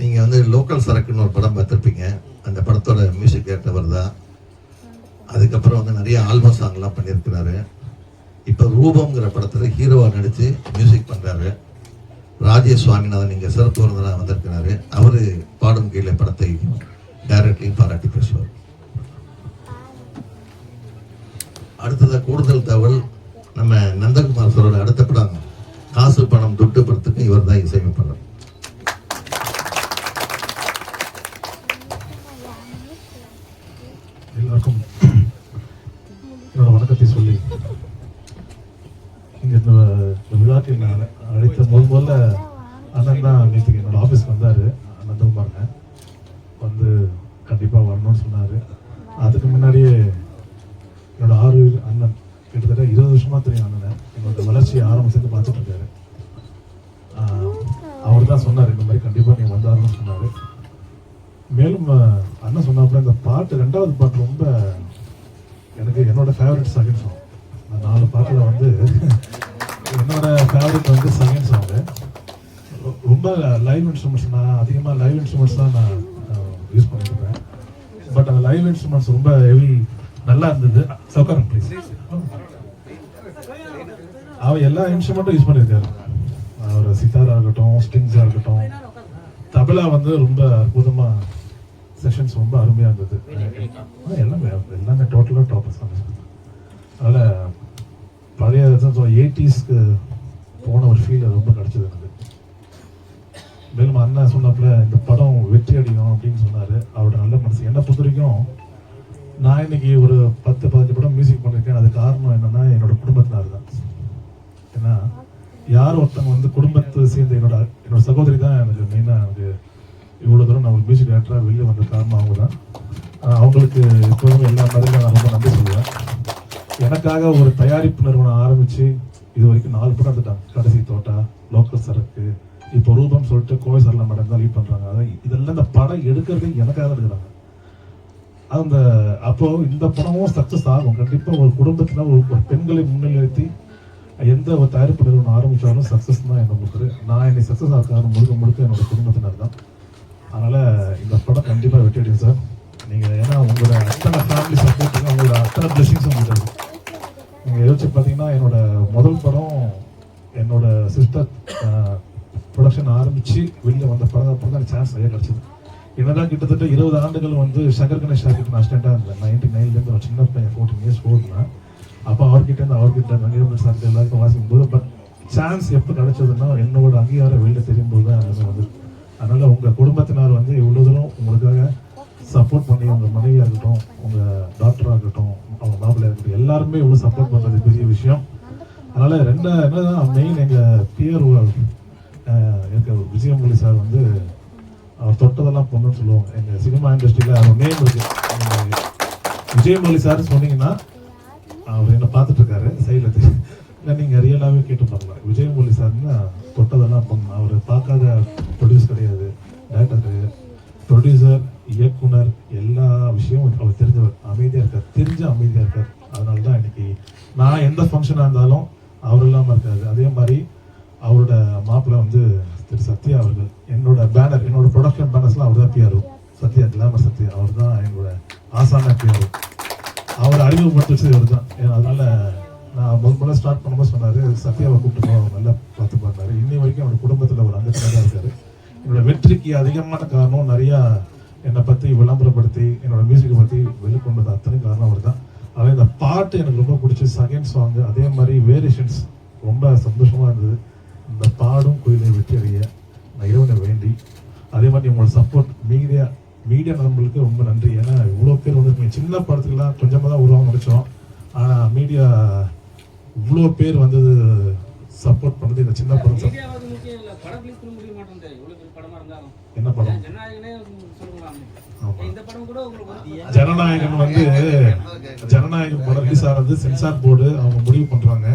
நீங்கள் வந்து லோக்கல் சரக்குன்னு ஒரு படம் பார்த்துருப்பீங்க. அந்த படத்தோட மியூசிக் கேட்டவர் தான் அதுக்கப்புறம் வந்து நிறைய ஆல்பம் சாங்லாம் பண்ணியிருக்கிறாரு. இப்போ ரூபம்ங்கிற படத்தில் ஹீரோவாக நடித்து மியூசிக் பண்ணுறாரு ராஜேஷ் சுவாமிநாதன் இங்கே சிறப்பு விருந்தினராக வந்திருக்கிறாரு. அவர் பாடும் கீழே படத்தை டைரக்ட்லையும் பாராட்டி பேசுவார். அடுத்ததாக கூடுதல் தகவல் நம்ம நந்தகுமார் சரோட அடுத்த படம் காசு பணம் துட்டு படத்துக்கு இவர் தான் இசையமைப்பாளர். அண்ணன் தான் நேற்றுக்கு என்னோட ஆஃபீஸ்க்கு வந்தார். நந்தகுமாருங்க வந்து கண்டிப்பாக வரணும்னு சொன்னார். அதுக்கு முன்னாடியே என்னோட ஆறு அண்ணன் கிட்டத்தட்ட இருபது வருஷமாக தெரியும் அண்ணனை. என்னோட வளர்ச்சியை ஆரம்பிச்சது பார்த்துட்டு இருக்காரு. அவர் தான் சொன்னார் இந்த மாதிரி கண்டிப்பாக நீங்கள் வந்தாருன்னு சொன்னார். மேலும் அண்ணன் சொன்னாப்புல இந்த பாட்டு ரெண்டாவது பாட்டு ரொம்ப எனக்கு என்னோட ஃபேவரட் செகண்ட் சாங் நாலு பாட்டில் வந்து என்னோட ஃபேவரட் வந்து செகண்ட் சாங்கு ரொம்ப லைவ் இன்ஸ்ட்ருமெண்ட்ஸ் நான் அதிகமாக லைவ் இன்ஸ்ட்ருமெண்ட்ஸ் தான் நான் uh, யூஸ் பண்ணியிருக்கேன் பட் அந்த லைவ் இன்ஸ்ட்ருமெண்ட்ஸ் ரொம்ப ஹெவி நல்லா இருந்தது. சவுக்காரம் ப்ளீஸ் அவர் எல்லா இன்ஸ்ட்ருமெண்ட்டும் யூஸ் பண்ணியிருக்காரு. அவர் சித்தாரா இருக்கட்டும் ஸ்ட்ரிங்ஸாக இருக்கட்டும். தபலா வந்து ரொம்ப அற்புதமாக செஷன்ஸ் ரொம்ப அருமையாக இருந்தது. எல்லாமே எல்லாமே டோட்டலாக டாப்பர்ஸ் அதனால் பழைய எயிட்டிஸ்க்கு போன ஒரு ஃபீல் ரொம்ப கிடச்சிது எனக்கு. மேலும் அண்ணன் சொன்னாப்புல இந்த படம் வெற்றி அடிக்கும் அப்படின்னு சொன்னார். அவரோட நல்ல மனசு. என்னை பொறுத்த வரைக்கும் நான் இன்னைக்கு ஒரு பத்து பதினஞ்சு படம் மியூசிக் பண்ணியிருக்கேன் அது காரணம் என்னன்னா என்னோட குடும்பத்தினார் தான் ஏன்னா யார் ஒருத்தவங்க வந்து குடும்பத்தை சேர்ந்த என்னோட என்னோட சகோதரி தான் எனக்கு மெயினாக எனக்கு இவ்வளோ தூரம் நான் ஒரு மியூசிக் டேரக்டராக வெளியே வந்த காரணம் அவங்க தான் அவங்களுக்கு எப்போதுமே எல்லா மாதிரியும் நான் ரொம்ப நன்றி சொல்லுவேன். எனக்காக ஒரு தயாரிப்பு நிறுவனம் ஆரம்பித்து இது வரைக்கும் நாலு படம் எடுத்துட்டாங்க. கடைசி தோட்டா லோக்கல் சரக்கு இப்போ ரூபம் சொல்லிட்டு கோவை சரள மேடம் தான் லீட் பண்ணுறாங்க அதான் இதெல்லாம் இந்த படம் எடுக்கிறது எனக்காக தான் எடுக்கிறாங்க. அந்த அப்போ இந்த படமும் சக்ஸஸ் ஆகும். கண்டிப்பாக ஒரு குடும்பத்தில் ஒரு ஒரு பெண்களை முன்னிலைத்தி எந்த ஒரு தயாரிப்பு நிறுவனம் ஆரம்பித்தாலும் சக்ஸஸ் தான் என்னை கொடுக்குது நான் என்னை சக்ஸஸ் ஆக்காத முழுக்க முழுக்க என்னோட குடும்பத்தினர் தான். அதனால் இந்த படம் கண்டிப்பாக வெற்றி சார் நீங்கள் ஏன்னா உங்களோட அத்தனை ஃபேமிலி சப்போர்ட் உங்களோட அத்தனை பிளஸிங்ஸ் உங்களுக்கு நீங்கள் யோசிச்சு பார்த்தீங்கன்னா என்னோட முதல் படம் என்னோட சிஸ்டர் ப்ரொடக்ஷன் ஆரம்பித்து வெளியில் வந்த படம் அப்புறம் தான் சான்ஸ் நிறைய கிடச்சிது. என்னதான் கிட்டத்தட்ட இருபது ஆண்டுகள் வந்து சங்கர் கணேஷ் சாருக்கு நான் அசிஸ்டண்டாக இருந்தேன். நைன்டி நைன்லேருந்து ஒரு சின்ன பையன் ஃபோர்டீன் இயர்ஸ் ஓடுனா அப்போ அவர்கிட்ட இருந்து அவர்கிட்ட நங்கேமல் எல்லாருக்கும் வாசிக்கும் போது பட் சான்ஸ் எப்போ கிடச்சதுன்னா என்னோட அங்கீகாரம் வெளில தெரியும் போது தான் எனக்கு வந்து. அதனால் உங்கள் குடும்பத்தினர் வந்து இவ்வளோ தூரம் உங்களுக்காக சப்போர்ட் பண்ணி உங்கள் மனைவியாக இருக்கட்டும் உங்கள் டாக்டராக இருக்கட்டும் அவங்க மாப்பிள்ளையா இருக்கட்டும் எல்லாருமே இவ்வளோ சப்போர்ட் பண்ணுறது பெரிய விஷயம். அதனால் ரெண்டு என்னதான் மெயின் எங்கள் பியர் எனக்கு விஜயமொழி சார் வந்து அவர் தொட்டதெல்லாம் பொண்ணுன்னு சொல்லுவாங்க. எங்கள் சினிமா இண்டஸ்ட்ரியில் அவர் நேம் இருக்கு. நீங்க சார் சொன்னீங்கன்னா அவர் என்ன பார்த்துட்ருக்காரு சைடில் இல்லை நீங்கள் ரியலாகவே கேட்டு பார்க்கலாம் விஜயமொழி சார்னா தொட்டதெல்லாம் பொண்ணு. அவர் பார்க்காத ப்ரொடியூஸ் கிடையாது. டேரக்டர் கிடையாது ப்ரொடியூசர் இயக்குனர் எல்லா விஷயமும் அவர் தெரிஞ்சவர். அமைதியாக இருக்கார். தெரிஞ்ச அமைதியாக இருக்கார். அதனால தான் இன்னைக்கு நான் எந்த ஃபங்க்ஷனாக இருந்தாலும் அவர் இல்லாமல் இருக்காது அதே மாதிரி அவரோட மாப்பிள்ளை வந்து திரு சத்யா அவர்கள். என்னோட பேனர் என்னோட ப்ரொடக்ஷன் பேனர்ஸ்லாம் அவர் தான் P R Sathya glamour Sathya அவர் தான் என்னோட ஆசான பிஆர் அவர் அறிமுகப்படுத்தி வச்சது இவர் தான் அதனால நான் முதல் முதல்ல ஸ்டார்ட் பண்ணும்போது சொன்னார் சத்யாவை கூப்பிட்டு போ, நல்லா பார்த்து பார்த்தாரு இன்னி வரைக்கும் அவர் குடும்பத்தில் ஒரு அங்கத்தினராக தான் இருக்காரு. என்னோட வெற்றிக்கு அதிகமான காரணம் நிறையா என்னை பற்றி விளம்பரப்படுத்தி என்னோட மியூசிக்கை பற்றி வெளிக்கொண்டது அத்தனை காரணம் அவர் தான் ஆனால் இந்த பாட்டு எனக்கு ரொம்ப பிடிச்சி செகண்ட் சாங்கு அதே மாதிரி வேரியேஷன்ஸ் ரொம்ப சந்தோஷமாக இருந்தது. இந்த பாடும் குயிலை வெற்றி அடைய நான் இறைவனை வேண்டி அதே மாதிரி உங்களோட சப்போர்ட் மீடியா மீடியா நண்பர்களுக்கு ரொம்ப நன்றி. ஏன்னா இவ்வளோ பேர் வந்திருக்கீங்க. சின்ன படத்துக்குலாம் கொஞ்சமாக தான் உருவாக முடிச்சோம் ஆனால் மீடியா இவ்வளோ பேர் வந்தது சப்போர்ட் பண்ணது இந்த சின்ன படம். என்ன படம்? ஜனநாயகனே சொல்லுங்களாம் ஆமா. இந்த படம் கூட உங்களுக்கு வந்து ஜனநாயகம் படம் ரிலீஸ் ஆகிறது சென்சார் போர்டு அவங்க முடிவு பண்றாங்க.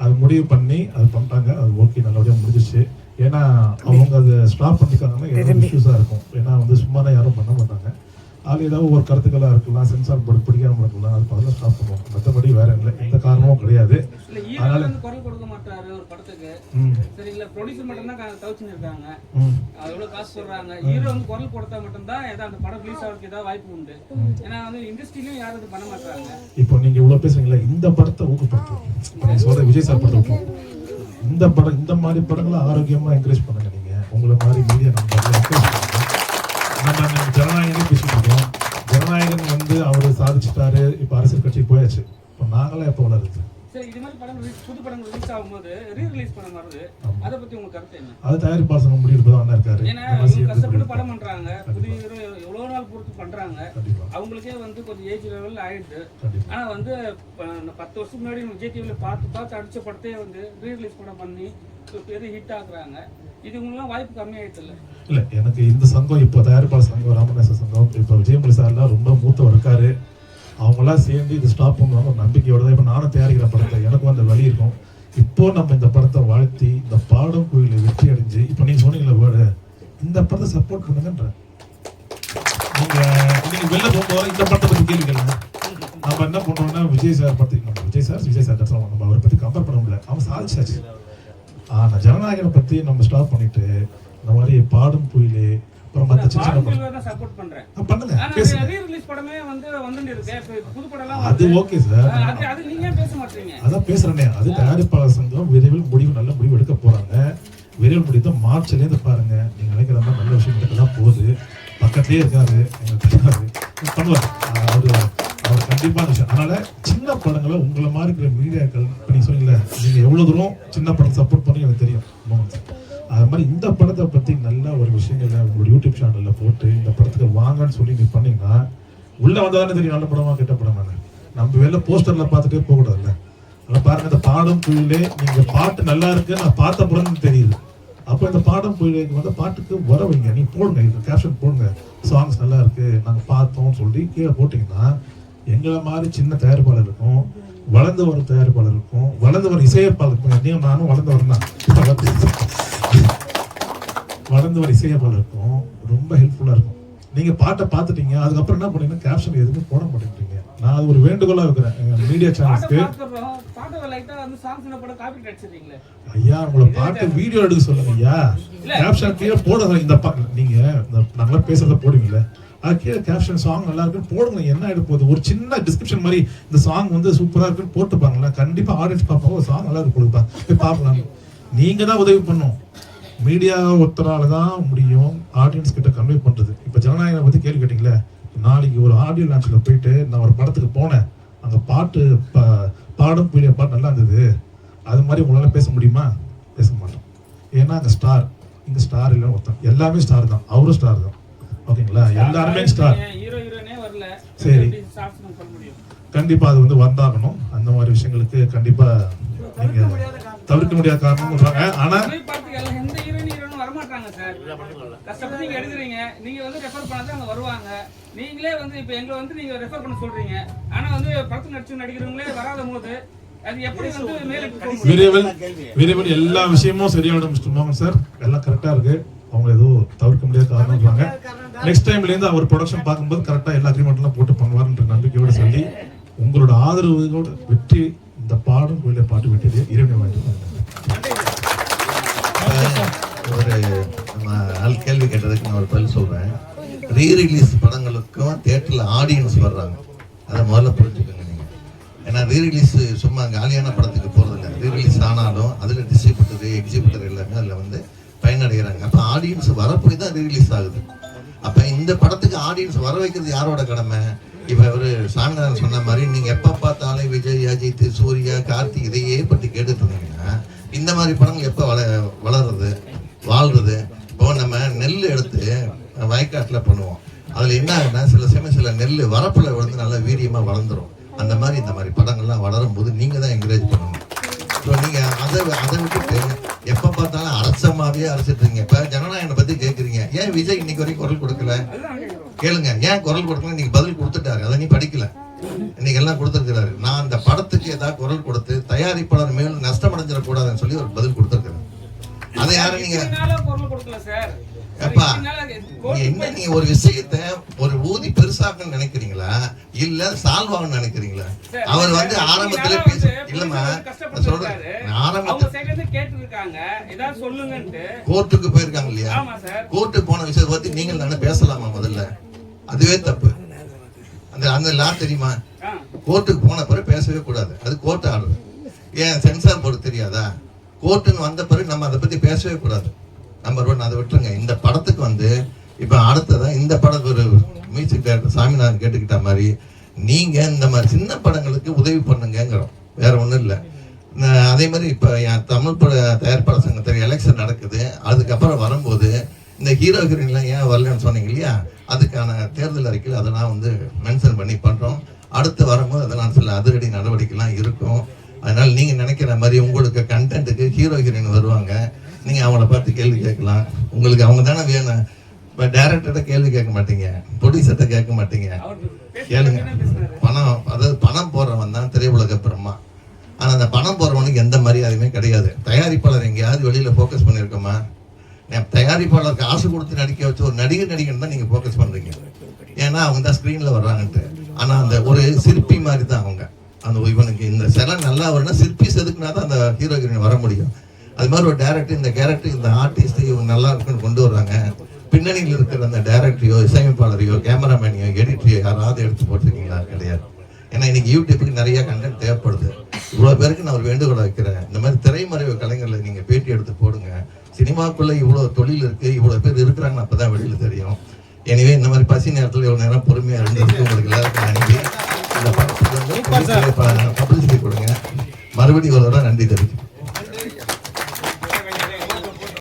அது முடிவு பண்ணி அது பண்றாங்க. அது ஓகே நல்லபடியா முடிஞ்சிச்சு ஏன்னா அவங்க அதை ஸ்டாப் பண்ணிருக்காங்கன்னா ஏதாவது இஷ்யூஸா இருக்கும். ஏன்னா வந்து சும்மா யாரும் பண்ண மாட்டாங்க. அது ஏதாவது ஒரு கருத்துக்களாக இருக்கலாம் சென்சார் போர்டு பிடிக்காம இருக்கலாம் அது அதெல்லாம் ஸ்டாப் பண்ணுவோம். மற்றபடி வேற இல்லை எந்த காரணமும் கிடையாது. அதனால- குரல் கொடுக்க மாட்டாரு ஒரு படத்துக்கு. சரிங்களா ப்ரொடியூசர் மட்டும் தான் தவிச்சுன்னு இருக்காங்க. அது காசு சொல்றாங்க ஹீரோ வந்து குரல் கொடுத்தா மட்டும்தான் ஏதாவது அந்த படம் ரிலீஸ் ஆகிறதுக்கு ஏதாவது வாய்ப்பு உண்டு. ஏன்னா வந்து இண்டஸ்ட்ரியிலயும் யாரும் இது பண்ண மாட்டாங்க. இப்போ நீங்க இவ்வளவு பேசுறீங்களா? இந்த படத்தை ஊக்கப்படுத்தும் இப்போ நீங்க சொல்ற விஜய் சார் படத்தை. இந்த படம் இந்த மாதிரி படங்களை ஆரோக்கியமா என்கரேஜ் பண்ணுங்க நீங்க. உங்களை மாதிரி மீடியா நம்ம நம்ம ஜனநாயகனே பேசிட்டு ஜனநாயகன் வந்து அவர் சாதிச்சிட்டாரு. இப்போ அரசியல் கட்சிக்கு போயாச்சு. இப்போ நாங்களாம் எப்போ வளருது. அதை சங்கம் முடிவு தான் இருக்காரு நம்ம கண்டிப்பா. அவங்களுக்கே வந்து கொஞ்சம் ஏஜ் லெவல் ஆயிடுது. கண்டிப்பா. ஆனா வந்து பத்து வருஷத்துக்கு முன்னாடி விஜய் டிவில பார்த்து பார்த்து அடிச்ச படத்தையே வந்து ரீ ரிலீஸ் படம் பண்ணி பெரிய ஹிட் ஆகுறாங்க இது உங்களுக்குலாம் வாய்ப்பு கம்மியாயிடுது இல்ல இல்ல எனக்கு இந்த சங்கம் இப்போ தயாரிப்பாளர் சங்கம் ராமநாச சங்கம் இப்போ விஜயமுலி சார்லாம் ரொம்ப மூத்தவர் இருக்காரு. அவங்களாம் சேர்ந்து இது ஸ்டாப் பண்ணுவாங்க ஒரு நம்பிக்கையோட தான் இப்போ நானும் தயாரிக்கிற படத்தை எனக்கும் அந்த வழி இருக்கும். இப்போ நம்ம இந்த படத்தை வாழ்த்தி இந்த பாடம் கோயிலை வெற்றி அடைஞ்சு இப்போ நீங்க சொன்னீங்களே வேர்டு இந்த படத்தை சப்போர்ட் பண்ணுங்கன்ற. நீங்க நீங்க வெளில போகும்போது இந்த படத்தை பத்தி கேள்வி கேளுங்க. நம்ம என்ன பண்றோம்னா விஜய் சார் நம்ம விஜய் சார் விஜய் சார் தான் நம்ம அவரை பத்தி கம்பேர் பண்ண முடியல. அவன் சாதிச்சாச்சு. ஆனா ஜனநாயகனை பத்தி நம்ம ஸ்டாப் பண்ணிட்டு இந்த மாதிரி பாடும் புயலே அப்புறம் மத்த சின்ன சின்ன பண்ணுங்க. பேசுங்க. அது. ஓகே சார் அதான் பேசுறேனே. அது தயாரிப்பாளர் சங்கம் விரைவில் முடிவு நல்ல முடிவு எடுக்க போறாங்க. விரைவில் முடிவு மார்ச்ல இருந்து பாருங்க. நீங்க நினைக்கிற மாதிரி நல்ல விஷயம் நடக்க தான் போகுது. பக்கத்துலயே இருக்காரு எங்களுக்கு தெரியாது பண்ணுவார் அவரு அவர் கண்டிப்பான விஷயம். அதனால சின்ன படங்களை உங்களை மாதிரி இருக்கிற மீடியாக்கள் இப்போ நீங்க சொன்னீங்கல்ல நீங்க எவ்வளவு தூரம் சின்ன படம் சப்போர்ட் பண்ணி எனக்கு தெரியும். அது மாதிரி இந்த படத்தை பத்தி நல்ல ஒரு விஷயங்களை உங்களோட யூடியூப் சேனல்ல போட்டு இந்த படத்துக்கு வாங்கன்னு சொல்லி நீங்க பண்ணீங்கன்னா உள்ள வந்தாதானே தெரியும் நல்ல படமா கெட்ட படமா நம்ம வெளில போஸ்டர்ல பார்த்துட்டே போகக்கூடாதுல்ல. அதை பாருங்க இந்த பாடும் புயலே நீங்க பாட்டு நல்லா இருக்கு நான் பார்த்த படம்னு தெரியுது. அப்போ இந்த பாடம் புயலுக்கு வந்து பாட்டுக்கு வர வைங்க. நீ போடுங்க. இது கேப்ஷன் போடுங்க. சாங்ஸ் நல்லா இருக்கு. நாங்க பார்த்தோம்னு சொல்லி கீழே போட்டீங்கன்னா எங்களை மாதிரி சின்ன தயாரிப்பாளர் இருக்கும் வளர்ந்து வரும் தயாரிப்பாளர் இருக்கும் வளர்ந்து வரும் இசையப்பாளருக்கும் இருக்கும் நானும் வளர்ந்து வரேன் வளர்ந்து வர இசையப்பாளருக்கும் ரொம்ப ஹெல்ப்ஃபுல்லா இருக்கும். நீங்க பாட்டை பார்த்துட்டீங்க. அதுக்கப்புறம் என்ன பண்ணீங்கன்னா கேப்ஷன் எதுவும் போட மாட்டேங்கிறீங்க நான் அது ஒரு வேண்டுகோளா எங்கள் மீடியா சேனலுக்கு ஐயா உங்களை பாட்டு வீடியோ எடுக்க சொல்லுங்க ஐயா. கேப்ஷன் கீழே போடுங்க இந்த பா- நீங்க இந்த நாங்களா பேசுறத போடுவீங்கல்ல. அது கீழே கேப்ஷன் சாங் நல்லா இருக்குன்னு போடுங்க. என்ன போகுது? ஒரு சின்ன டிஸ்கிரிப்ஷன் மாதிரி இந்த சாங் வந்து சூப்பரா இருக்குன்னு போட்டுப்பாங்களா கண்டிப்பா ஆடியன்ஸ் பார்ப்பாங்க ஒரு சாங் நல்லா இருக்கு கொடுப்பா போய் பார்க்கலாம். நீங்க தான் உதவி பண்ணும் மீடியா ஒருத்தரால தான் முடியும் ஆடியன்ஸ் கிட்ட கன்வே பண்றது. இப்ப ஜனநாயகம் பத்தி கேள்வி கேட்டீங்களே நாளைக்கு ஒரு ஆடியோ லான்ச்ல போயிட்டு நான் ஒரு படத்துக்கு போனேன். அங்க பாட்டு பா- பாடும் புயலிய பாட்டு நல்லா இருந்தது. அது மாதிரி உங்களால பேச முடியுமா? பேச மாட்டோம். ஏன்னா அங்க ஸ்டார் இங்க ஸ்டார் இல்ல ஒருத்தன். எல்லாமே ஸ்டார் தான். அவரும் ஸ்டார் தான். ஓகேங்களா? எல்லாருமே ஸ்டார் சரி. எப்படி ஸ்டார்ஸ் நம்ம சொல்ல முடியும்? கண்டிப்பா அது வந்து வந்தாகணும். அந்த மாதிரி விஷயங்களுக்கு கண்டிப்பா நீங்க தவிர்க்க முடியாத காரணம். சொல்றாங்க ஆனா கஷ்டப்பட்டு நீங்க எடுக்கிறீங்க. நீங்க வந்து ரெஃபர் பண்ணாதான் அவங்க வருவாங்க. நீங்களே வந்து இப்போ எங்களை வந்து நீங்க ரெஃபர் பண்ண சொல்றீங்க. ஆனா வந்து படத்துல நடிச்சு நடிக்கிறவங்களே வராத போது? விரைவில் எல்லா விஷயமும் மிஸ்டர் மோகன் சார் எல்லாம் கரெக்டா இருக்கு. அவங்க ஏதோ தவிர்க்க முடியாத காரணம் சொல்றாங்க நெக்ஸ்ட் டைம்ல இருந்து அவர் ப்ரொடக்ஷன் பார்க்கும்போது கரெக்டா எல்லா அக்ரிமெண்ட் எல்லாம் போட்டு பண்ணுவாருன்ற நம்பிக்கையோட சொல்லி உங்களோட ஆதரவோட வெற்றி இந்த பாடும் கோயிலை பாட்டு வெற்றியை இறைவனை வாங்கி ஒரு நம்ம ஆள் கேள்வி கேட்டதுக்கு நான் ஒரு பதில் சொல்கிறேன் ரீ ரிலீஸ் படங்களுக்கும் தேட்டரில் ஆடியன்ஸ் வர்றாங்க. அதை முதல்ல புரிஞ்சுக்கோங்க நீங்கள் ஏன்னா ரீ ரிலீஸ் சும்மா காலியான படத்துக்கு போகிறதில்ல ரீ ரிலீஸ் ஆனாலும் அதில் டிஸ்ட்ரிபியூட்டர் எக்ஸிபியூட்டர் எல்லாமே அதில் வந்து பயனடைகிறாங்க. அப்போ ஆடியன்ஸ் வரப்போய் தான் ரீ ரிலீஸ் ஆகுது. அப்போ இந்த படத்துக்கு ஆடியன்ஸ் வர வைக்கிறது யாரோட கடமை? இப்போ ஒரு சாமிநாதன் சொன்ன மாதிரி நீங்கள் எப்போ பார்த்தாலும் விஜய் அஜித் சூர்யா கார்த்திக் இதையே பற்றி கேட்டுட்டு இருந்தீங்கன்னா இந்த மாதிரி படங்கள் எப்போ வள வளருது வாழ்றது இப்போ நம்ம நெல் எடுத்து வயக்காட்டுல பண்ணுவோம் அதுல என்ன ஆகுதுன்னா சில சமயம் சில நெல் வரப்புல விழுந்து நல்லா வீரியமா வளர்ந்துரும். அந்த மாதிரி இந்த மாதிரி படங்கள்லாம் வளரும் போது நீங்க தான் என்கரேஜ் பண்ணணும். ஸோ நீங்க அதை அதை விட்டுட்டு எப்ப பார்த்தாலும் அரசமாவே அரைச்சிட்டு இருக்கீங்க இப்ப ஜனநாயகனை பத்தி கேட்குறீங்க ஏன் விஜய் இன்னைக்கு வரைக்கும் குரல் கொடுக்கல? கேளுங்க. ஏன் குரல் கொடுக்கல நீங்க பதில் கொடுத்துட்டாரு. அதை நீ படிக்கல. இன்னைக்கு எல்லாம் கொடுத்துருக்கிறாரு. நான் அந்த படத்துக்கு ஏதாவது குரல் கொடுத்து தயாரிப்பாளர் மேலும் நஷ்டம் அடைஞ்சிடக்கூடாதுன்னு சொல்லி ஒரு பதில் கொடுத்துருக்கிறேன். அதை யாரும் நீங்க எப்ப நீங்க என்ன நீங்க ஒரு விஷயத்த ஒரு ஊதி பெருசாக்கணும்னு நினைக்கிறீங்களா? இல்ல சால்வ் ஆகணும்னு நினைக்கிறீங்களா? அவர் வந்து நீங்க ஆரம்பத்திலே பேச இல்லம்மா சொல்றேன். ஆரம்பத்துல கோர்ட்டுக்கு போயிருக்காங்க இல்லையா? கோர்ட்டுக்கு போன விஷயத்தை பத்தி நீங்கள் தானே பேசலாமா முதல்ல? அதுவே தப்பு. அந்த அந்த லா தெரியுமா? கோர்ட்டுக்கு போன பிறகு பேசவே கூடாது. அது கோர்ட் ஆர்டர். ஏன் சென்சார் போர்டு தெரியாதா? கோர்ட்டுன்னு வந்த பிறகு நம்ம அதை பத்தி பேசவே கூடாது. நம்பர் ஒன் அதை விட்டுருங்க. இந்த படத்துக்கு வந்து இப்போ அடுத்ததான் இந்த படம் ஒரு மியூசிக் டைரக்டர் சாமிநாதன் கேட்டுக்கிட்ட மாதிரி நீங்கள் இந்த மாதிரி சின்ன படங்களுக்கு உதவி பண்ணுங்கிறோம் வேற ஒன்றும் இல்லை. அதே மாதிரி இப்போ என் தமிழ் பட தயாரிப்பாளர் சங்கத்தில் எலெக்ஷன் நடக்குது. அதுக்கப்புறம் வரும்போது இந்த ஹீரோ ஹீரோயின்லாம் ஏன் வரலன்னு சொன்னீங்க இல்லையா? அதுக்கான தேர்தல் அறிக்கையில் அதை நான் வந்து மென்ஷன் பண்ணி பண்ணுறோம் அடுத்து வரும்போது அதெல்லாம் சில அதிரடி நடவடிக்கைலாம் இருக்கும். அதனால் நீங்கள் நினைக்கிற மாதிரி உங்களுக்கு கண்டென்ட்டுக்கு ஹீரோ ஹீரோயின் வருவாங்க. நீங்க அவங்கள பார்த்து கேள்வி கேட்கலாம். உங்களுக்கு அவங்க தானே வேணும். இப்போ டேரக்டர்கிட்ட கேள்வி கேட்க மாட்டீங்க. ப்ரொடியூசர்கிட்ட கேட்க மாட்டீங்க. கேளுங்க. பணம் அதாவது பணம் போடுறவன் தான் திரையுலக பிரம்மா. ஆனா அந்த பணம் போடுறவனுக்கு எந்த மரியாதையுமே கிடையாது. தயாரிப்பாளர் எங்கேயாவது வெளியில ஃபோக்கஸ் பண்ணியிருக்கோமா? நான் தயாரிப்பாளருக்கு காசு கொடுத்து நடிக்க வச்சு ஒரு நடிகர் நடிகன் தான் நீங்க ஃபோக்கஸ் பண்றீங்க. ஏன்னா அவங்க தான் ஸ்க்ரீனில் வர்றாங்கன்ட்டு. ஆனா அந்த ஒரு சிற்பி மாதிரி தான் அவங்க. அந்த இவனுக்கு இந்த சிலை நல்லா வரணும்னா சிற்பி செதுக்குனா தான் அந்த ஹீரோ ஹீரோயின் வர முடியும். அது மாதிரி ஒரு டேரக்டர் இந்த கேரக்டர் இந்த ஆர்டிஸ்ட் இவங்க நல்லா இருக்குன்னு கொண்டு வர்றாங்க. பின்னணியில் இருக்கிற அந்த டேரக்டரையோ இசையமைப்பாளரையோ கேமராமேனையோ எடிட்டரையோ யாராவது எடுத்து போட்டிருக்கீங்களா? கிடையாது. ஏன்னா இன்னைக்கு யூடியூப்புக்கு நிறைய கண்டென்ட் தேவைப்படுது. இவ்வளோ பேருக்கு நான் ஒரு வேண்டுகோளை வைக்கிறேன். இந்த மாதிரி திரைமறைவு கலைஞர்களை நீங்கள் பேட்டி எடுத்து போடுங்க. சினிமாக்குள்ள இவ்வளோ தொழில் இருக்கு இவ்வளோ பேர் இருக்கிறாங்கன்னு அப்போ தான் வெளியில் தெரியும். எனவே இந்த மாதிரி பசி நேரத்தில் இவ்வளோ நேரம் பொறுமையாக இருந்ததுக்கு உங்களுக்கு எல்லாருக்கும் நன்றி. இந்த படத்துக்கு வந்து பப்ளிசிட்டி கொடுங்க. மறுபடியும் ஒரு தடவை நன்றி தெரிவிக்கிறேன்